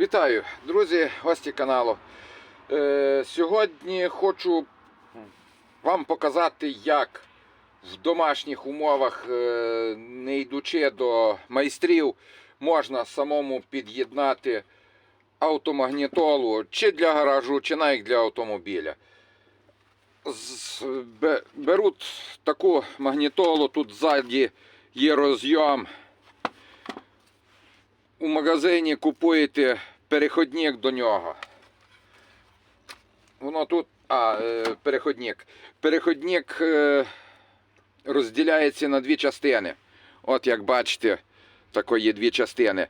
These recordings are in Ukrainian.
Вітаю, друзі, гості каналу. Е, сьогодні хочу вам показати, як в домашніх умовах, е, не йдучи до майстрів, можна самому під'єднати автомагнітолу чи для гаражу, чи навіть для автомобіля. З- Беруть таку магнітолу, тут ззаді є розйом у магазині купуєте переходник до нього. Воно тут. А, е, переходник. Переходник е, розділяється на дві частини. От як бачите, такої є дві частини.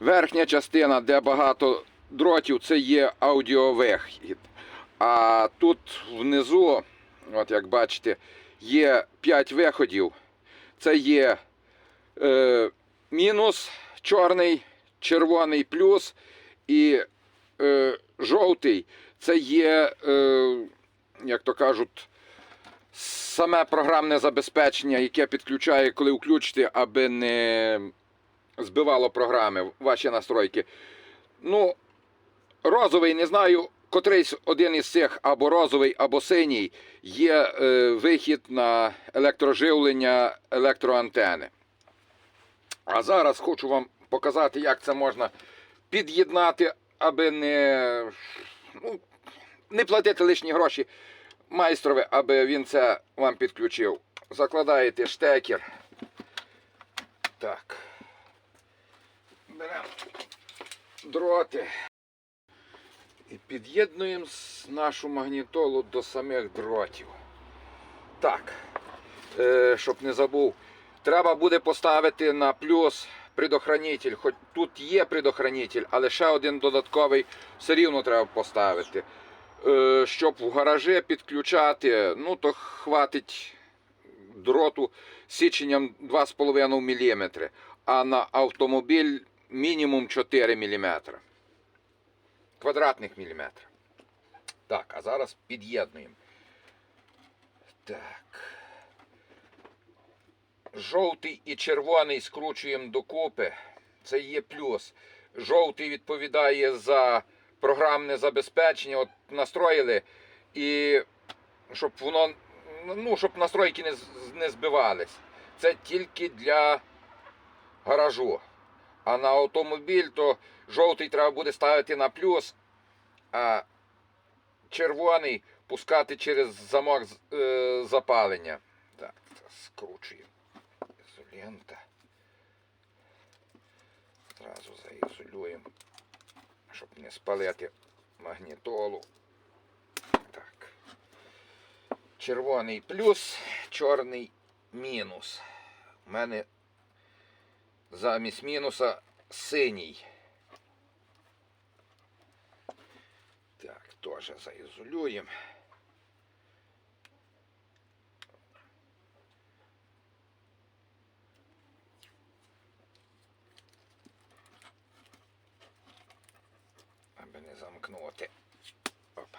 Верхня частина, де багато дротів, це є аудіовихід. А тут внизу, от як бачите, є 5 виходів. Це є е, мінус чорний, червоний плюс і е, жовтий це є, е, як то кажуть, саме програмне забезпечення, яке підключає, коли включите, аби не збивало програми, ваші настройки. Ну, розовий, не знаю, котрийсь один із цих, або розовий, або синій, є е, вихід на електроживлення електроантени. А зараз хочу вам показати, як це можна під'єднати, аби не, ну, не платити лишні гроші майстрові, аби він це вам підключив. Закладаєте штекер. Так. Беремо дроти. І під'єднуємо нашу магнітолу до самих дротів. Так. Е, щоб не забув. Треба буде поставити на плюс предохранитель. Хоч тут є предохранитель, але ще один додатковий все рівно треба поставити. Е, Щоб в гаражі підключати, ну то хватить дроту січенням 2,5 мм, а на автомобіль мінімум 4 мм. Квадратних міліметрів. Так, а зараз під'єднуємо. Так. Жовтий і червоний скручуємо докупи. Це є плюс. Жовтий відповідає за програмне забезпечення. От настроїли, і щоб воно, ну, щоб настройки не, не збивались. Це тільки для гаражу. А на автомобіль то жовтий треба буде ставити на плюс, а червоний пускати через замок е, запалення. Так, скручуємо ізолента. Зразу заізолюємо, щоб не спалити магнітолу. Так. Червоний плюс, чорний мінус. У мене замість мінуса синій. Так, теж заізолюємо. аби не замкнути. Опа.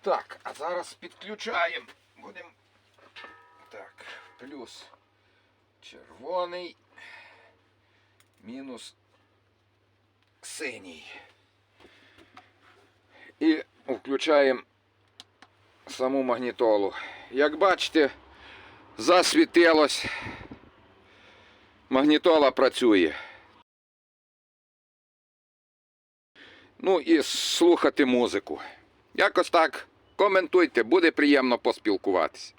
Так, а зараз підключаємо. Будемо. Так, плюс червоний, мінус синій. І включаємо саму магнітолу. Як бачите, засвітилось. Магнітола працює. Ну і слухати музику. Якось так. Коментуйте, буде приємно поспілкуватися.